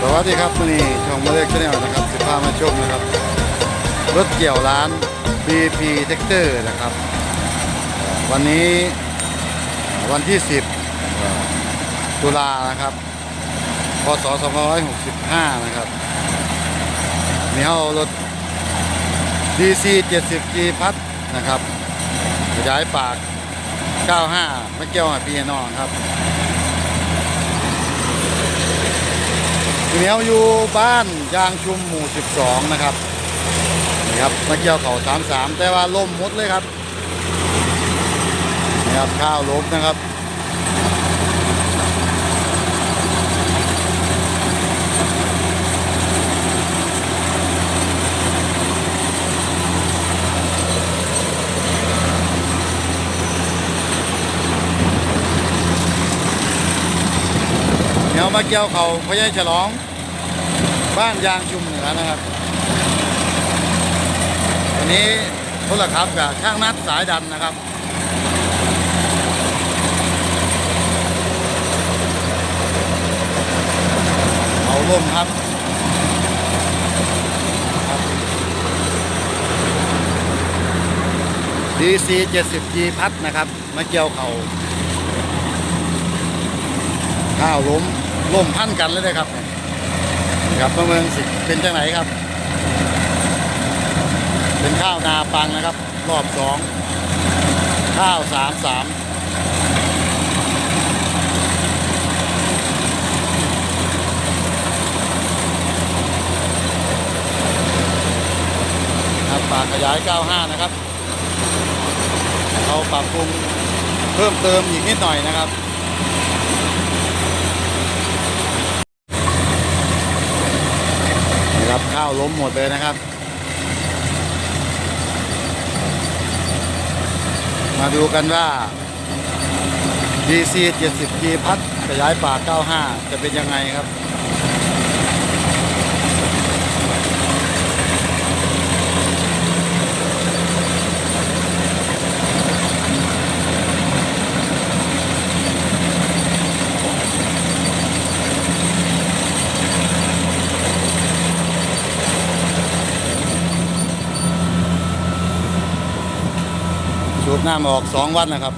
สวัสดีครับนนี้ช่องมาเล็กชาแนลนะครับสิพามาชมนะครับ รถเกี่ยวร้าน BP t e c t o r นะครับ วันนี้วันที่ 10 ตุลานะครับพศ2565 นะครับมีเอารถ DC 70 G พัดนะครับขยายปาก 95 ไม่เกี่ยวกับพี่น้องครับ เหนียวอยู่บ้านยางชุมหมู่ 12 นะครับนี่ครับมาเกี่ยวเขา33 แต่ว่าล่มมดเลยครับนี่ครับข้าวล้มนะครับ เดี๋ยวมาเกี่ยวเขาพญายฉลอง บ้านยางชุมเหนือนะครับวันนี้พลขับกับช่างนัดสายดันนะครับเอาล่มครับครับ DC 70G พัดนะครับ มาเกี่ยวเขาข้าวล้ม ล้มพันกันเลยนะครับนี่ครับเมืองสิเป็นจังไหนครับ เป็นข้าวนาปังนะครับ รอบสองข้าวสามสามครับปากขยาย 95 นะครับ เราปรับปรุงเพิ่มเติมอีกนิดหน่อยนะครับ นะครับข้าวล้มหมดเลยนะครับ มาดูกันว่า DC 70G พัดขยายปาก 95 จะเป็นยังไงครับ สูบน้ำออกสองวันนะครับ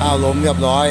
ข้าวล้มเรียบร้อย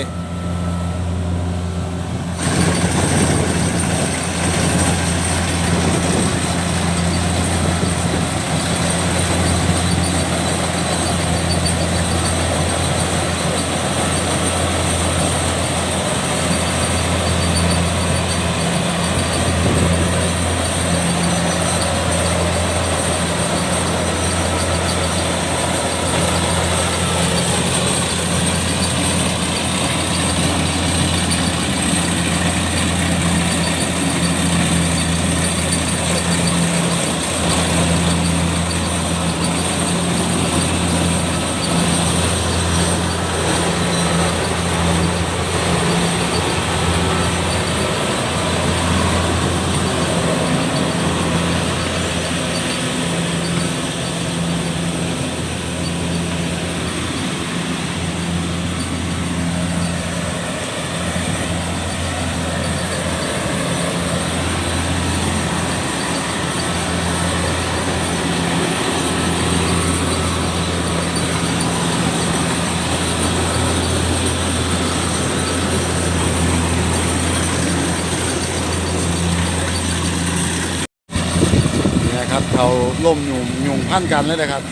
ครับเขาล่มยุงยุงพันกันเลยนะครับ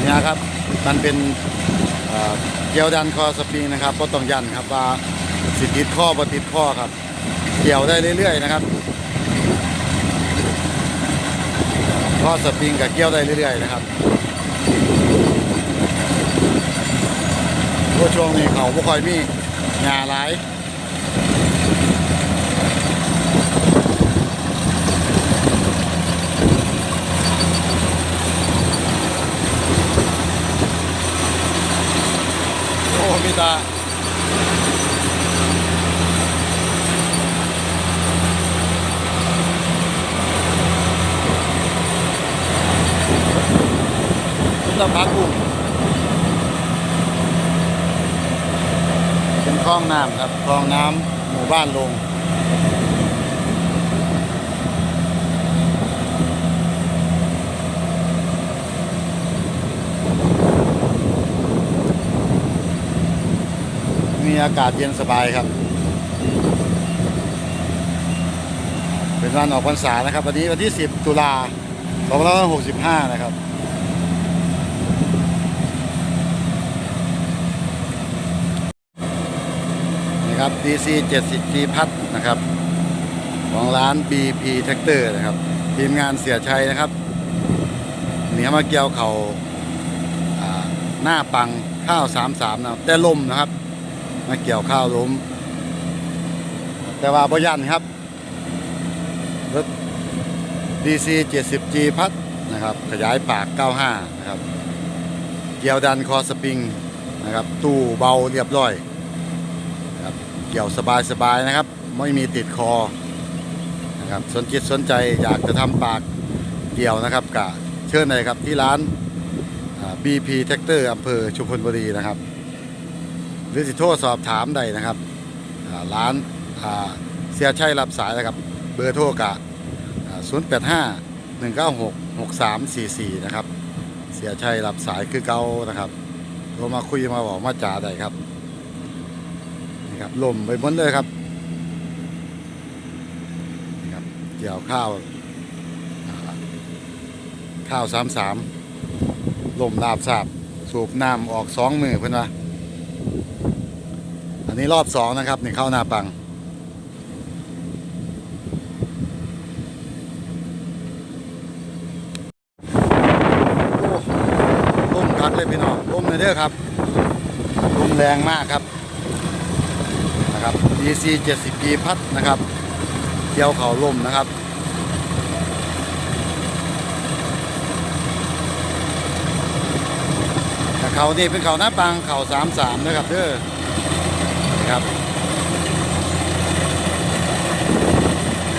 เนี่ยครับมันเป็นเกี่ยวดันคอสปริงนะครับก็ต้องยันครับว่าสิติดข้อบ่ติดข้อครับ เกี่ยวได้เรื่อยๆนะครับข้อสปริงกับเกี่ยวได้เรื่อยๆนะครับเพราะช่วงนี้เขาไม่ค่อยมีงาหลาย นี่ก็ต้นพักกุ้งเป็นคลองน้ำครับคลองน้ำหมู่บ้านลง อากาศเย็นสบายครับ เป็นวันออกพรรษานะครับวันนี้วันที่ 10 ตุลา2565 นะครับนี่ครับ DC 70 G พัดนะครับ ของร้าน BP Tractor นะครับ ทีมงานเสียชัยนะครับเหนีมาเกี่ยวเขา่าหน้าปังข้าว33นะครับแต่ลมนะครับ มาเกี่ยวข้าวล้ม แต่ว่าบยันครับรถ DC 70G พัดนะครับ ขยายปาก 95 นะครับ เกี่ยวดันคอสปริงนะครับ ตู้เบาเรียบร้อยนะครับเกี่ยวสบายๆนะครับ ไม่มีติดคอนะครับสนจิตสนใจอยากจะทำปากเกี่ยวนะครับกะเชิญเลยครับที่ร้าน BP Tractor อำเภอชุมพลบุรีนะครับ หรือสิโทรสอบถามได้นะครับร้านเสียชัยรับสายนะครับ เบอร์โทรกะ0 8 5 1 9 6 6 3 4 4 นะครับ เสียชัยรับสายคือเก่านะครับโทรมาคุยมาบอกมาจ่าได้ครับนี่ครับลมไปหมดเลยครับนี่ครับเกี่ยวข้าวข้าวสามสามลมลาบสาบ สูบน้ำออกสองมือเพื่อนว่า อันนี้รอบสองนะครับนี่เข้าหน้าปังโอ้มคักเลยพี่น้องลมเลยเด้อครับลมแรงมากครับนะครับ DC 70ปีพัดนะครับเกี่ยวเข่าลมนะครับ แต่ เขานี่เป็นเขาหน้าปังเขาสามสามนะครับเด้อนะครับ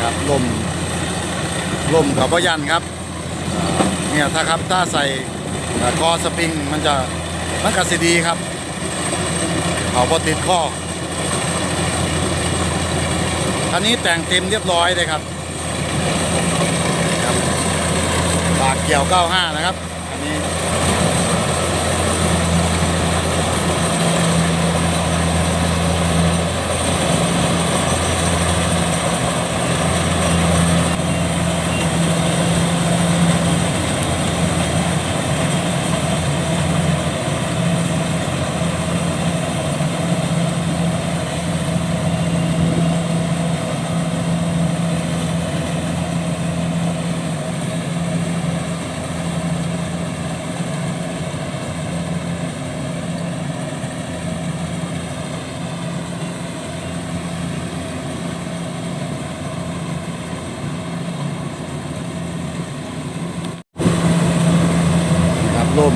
ครับลมลมกับพยันครับเนี่ยถ้าครับถ้าใส่คอสปริงมันจะมันกระสิดีครับเขาพอติดข้อคันนี้แต่งเต็มเรียบร้อยเลยครับบปากเกี่ยว 95 นะครับอันนี้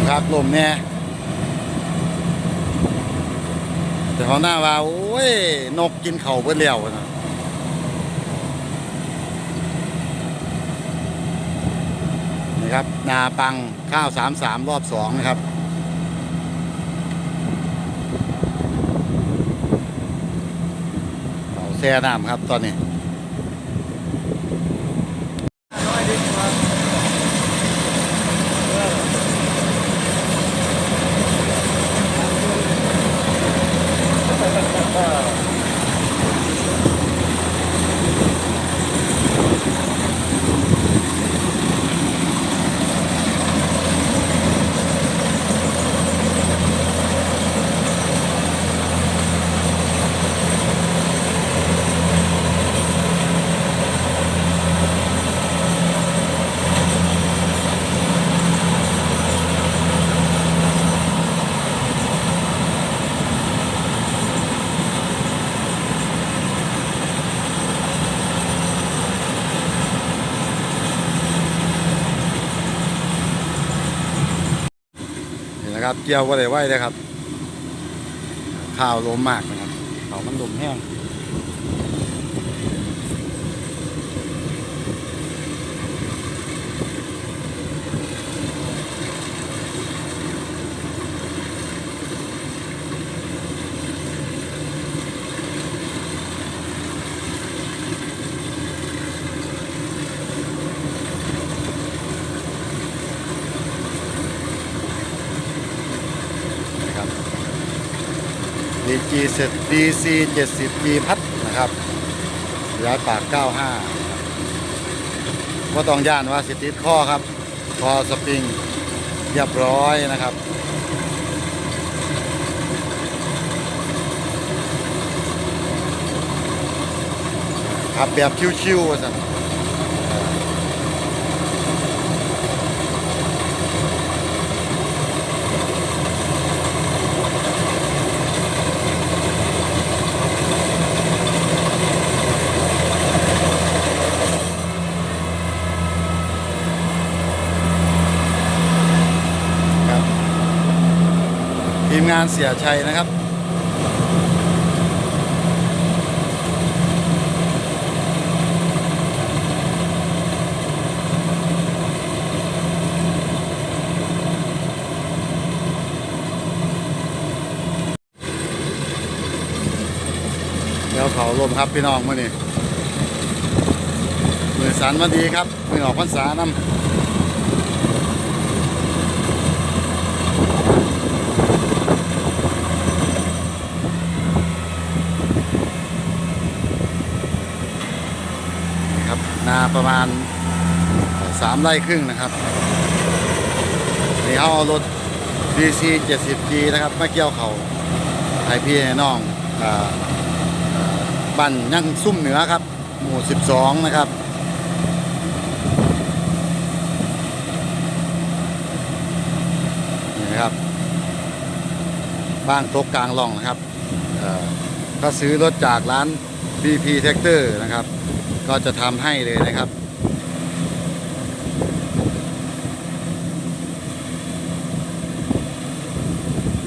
ครับล มครับลมเนี่ยแต่เขาหน้าว่า โอ้ย นกกินเขาเพื่อเลี้ยวนะนี่ครับ นาปังข้าวสามสามรอบสองนะครับเขาแซ่น้ำครับตอนนี้ นะครับ เกี่ยวว่าได้ไหวเลยครับ ข้าวล้มมากนะครับเขามันลมแห้ง g เสร็จ DC 70 G พัดนะครับย้ายปาก 95ก็ต้องย่านว่าสิติดข้อครับ คอสปริงเรียบร้อยนะครับขับแบบชิวๆว่าสันานเสียชัยนะครับเดี๋ยวเขาลมครับพี่น้องมื่อนี้มือสันวันดีครับมือออกพรรษานำ นาประมาณสามไร่ครึ่งนะครับนี่เขาเอารถ DC 70G นะครับมาเกี่ยวเขาให้พี่น้องอบ้านยั่งซุ่มเหนือครับ หมู่ 12 นะครับนี่นะครับบ้านตกกลางล่องนะครับเอ่อก็ซื้อรถจากร้าน BP Tractor นะครับ ก็จะทำให้เลยนะครับ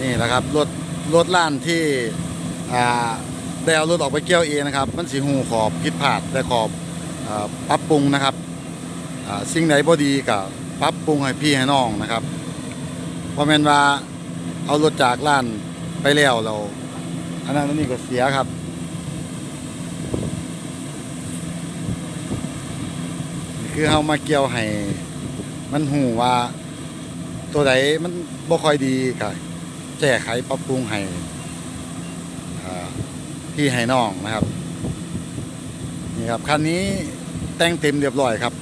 นี่แหละครับรถรถล้านที่ได้เอารถออกไปเกี่ยวเองนะครับ มันสีหูขอบผิดพลาดแต่ขอบอปรับปรุงนะครับสิ่งไหนบ่ดีกับปรับปรุงให้พี่ให้น้องนะครับเพราะแม่นว่าเอารถจากร้านไปแล้วเราอันนั้นนนี้ก็เสียครับ นี่ คือเฮามาเกี่ยวให้มันหูว่าตัวใดมันบ่ค่อยดีก็แก้ไขปรับปรุงให้พี่ให้น้องนะครับนี่ครับคันนี้แต่งเต็มเรียบร้อยครับ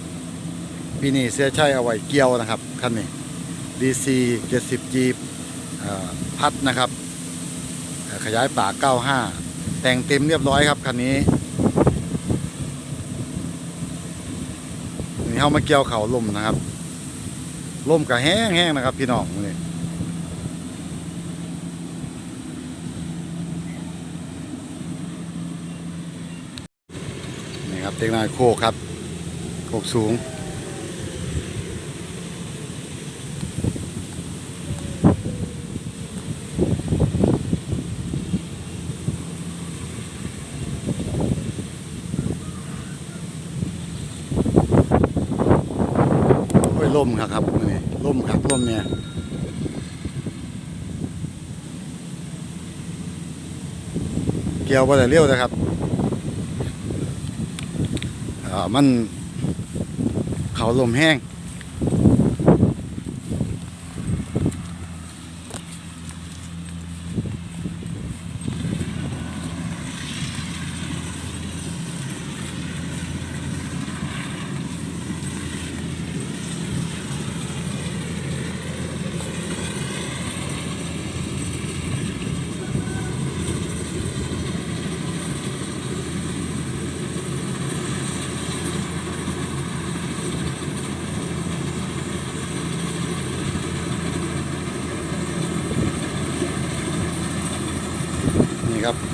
ปีนี้เสียชัยเอาไว้เกี่ยวนะครับคันนี้ DC 70 G พัดนะครับ ขยายปาก 95 แต่งเต็มเรียบร้อยครับคันนี้นี่ เขามาเกี่ยวเขาล่มนะครับล่มกับแห้งแห้งๆนะครับ พี่น้องนี่นี่ครับเด็กนายโคกครับโคกสูง ครับครับมื้อนี่ล่มครับร่มเนี่ยเกี่ยวบ่ได้เลี้ยวนะครับอ่ามันเขาลมแห้ง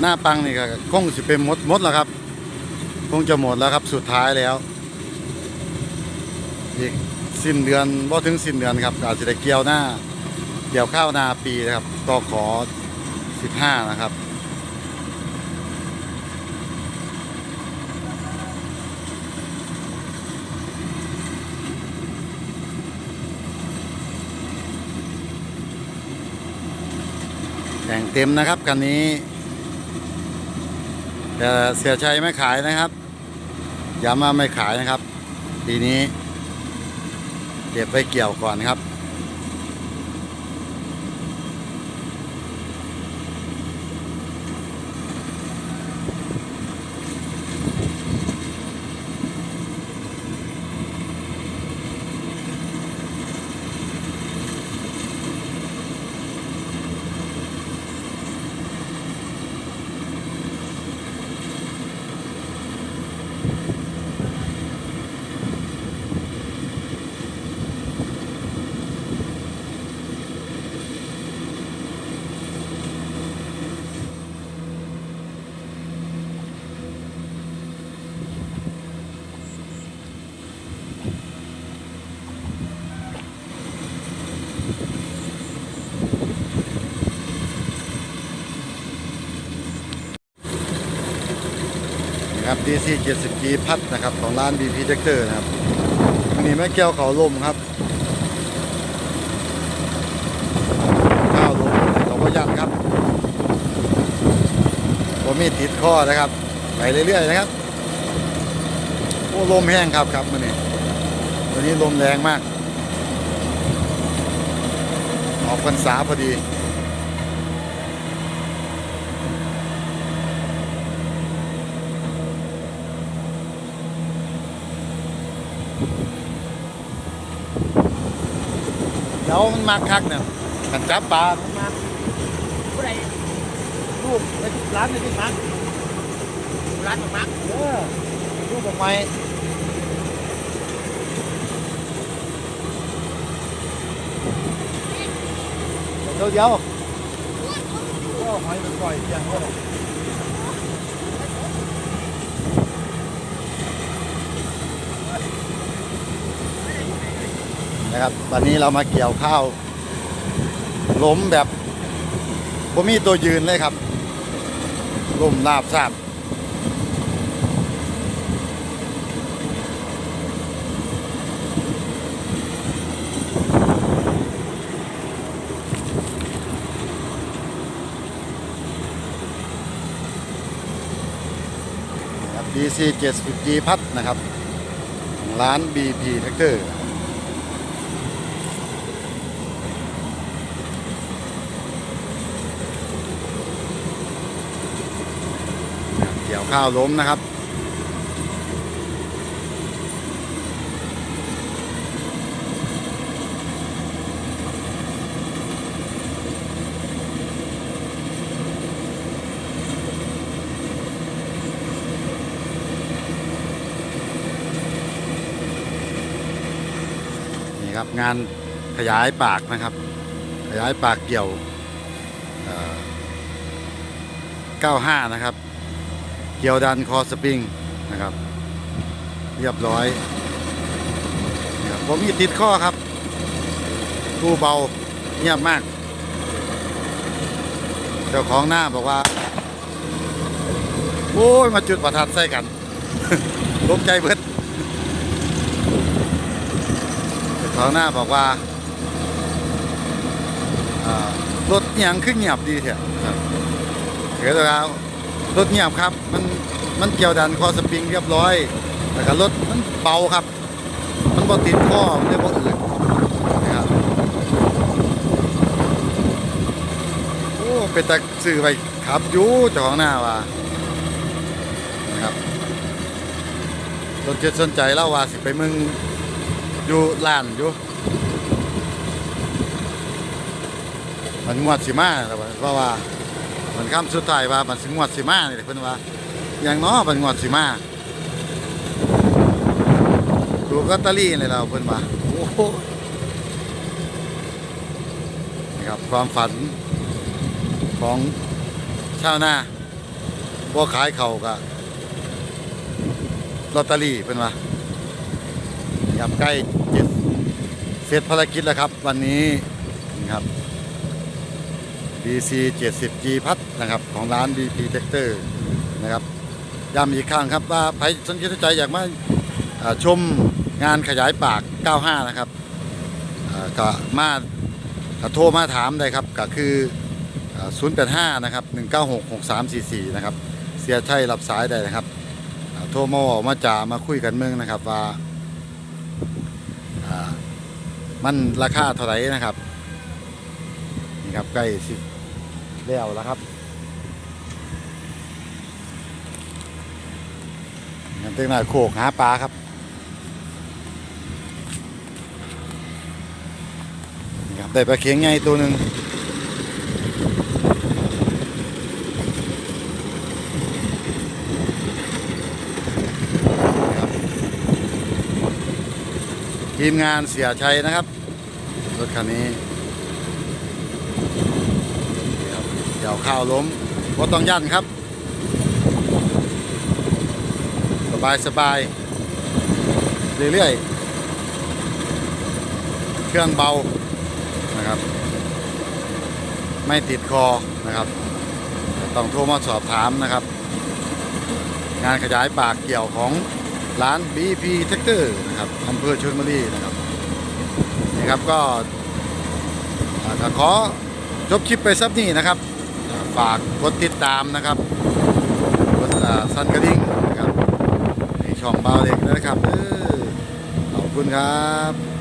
หน้าปังนี่ก็คงสิเป็นหมดหมดแล้วครับ คงจะหมดแล้วครับสุดท้ายแล้ว อีกสิ้นเดือนบ่ถึงสิ้นเดือนครับอาจจะได้เกี่ยวหน้าเกี่ยวข้าวนาปีนะครับก็ขอ15นะครับแต่งเต็มนะครับคันนี้ แต่เสียชัยไม่ขายนะครับย้ำว่าไม่ขายนะครับ ปีนี้ เก็บไว้เกี่ยวก่อนครับ น นะครับ DC 70G พัดนะครับของร้าน BP Tractor นะครับอันนี้แม่แก้วเขาลมครับข้าวลมเขาก็ยันครับผมมีติดข้อนะครับ ไปเรื่อยๆนะครับโอ้ลมแห้งครับครับมันนี่วันนี้ลมแรงมาก ออกพรรษาพอดี เดี๋ยวมันมาคักเนี่ยกันจับปลามันมาผู้ใดลูกในร้านในที่มักร้านของมักเออลูกบอกไม่เดี๋ยวเดี๋ยวก็หอยมันปล่อยอย่างก็ไนะครับ วันนี้เรามาเกี่ยวข้าวล้มแบบผมมีตัวยืนเลยครับล้มราบทราบครับ DC 70G พัดนะครับ ร้าน BP Tractor นะครับเกี่ยว ข้าวล้มนะครับ นี่ครับงานขยายปากนะครับ ขยายปากเกี่ยว 95 นะครับ เกี่ยวดันคอสปริงนะครับ เรียบร้อยผมมีติดข้อครับตู้เบาเงียบมาก เจ้าของหน้าบอกว่า โอ้ย มาจุดประทัดใส่กันตกใจเบิดเจ้าของหน้าบอกว่ารถเอียงขึ้นเงียบดีเถอะเดี๋ยวแล้ว รถเงียบครับ มันมันเกี่ยวดันคอสปริงเรียบร้อยแต่ก็รถมันเบาครับ มันบ่ติดข้อมันเลยบ่อืดนะครับโอ้เป็นตะซื้อไปขับยูเจ้าของหน้าว่านะครับสนใจสนใจเล่าว่าสิไปมึงอยู่ร้านอยู่มันงวดสิมาแล้วว่าเพราว่า มันคำสุดท้ายว่ามันสิงวดสิมานี่แหละเพิ่นว่าอย่างน้อมันงวดสิมาดูลอตเตอรี่เลยเราเพิ่นว่าโอ้โหนี่ครับความฝันของชาวนาพวกขายเขาวก็ลอตเตอรี่เพิ่นว่านี่ครับใกล้เจ็ดเสร็จภารกิจแล้วครับ วันนี้นะครับ BC 70G พัดนะครับของร้าน BP Tractor นะครับย้ำอีกครั้งครับว่าใครสนใจอยากมาชมงานขยายปาก 95 นะครับก็มาโทรมาถามได้ครับก็คือ 085 นะครับ 196 6344 นะครับ เสียชัยรับสายได้นะครับโทรมาบอกมาจ่ามาคุยกันเมืองนะครับว่าอ่ามันราคาเท่าไหร่นะครับนี่ครับใกล้สิ แล้วแล้วครับงั้นเต็งหน้าโขกหาปลาครับนี่ครับได้ปลาเข็งใหญ่ตัวหนึ่งทีมงานเสียชัยนะครับรถคันนี้ครับเดี๋ยวข้าวล้มก็ต้องยันครับ สบายสบายเรื่อยๆ เครื่องเบานะครับ ไม่ติดคอนะครับ ต้องโทรมาสอบถามนะครับ งานขยายปากเกี่ยวของร้าน BP Tractor นะครับอำเภอชลบุรีนะครับนี่ครับก็ขอจบคลิปไปสักนี้นะครับ ฝากกดติดตามนะครับกดสั่นกระดิ่งนะครับในช่องเบาเล็กนะครับออขอบคุณครับ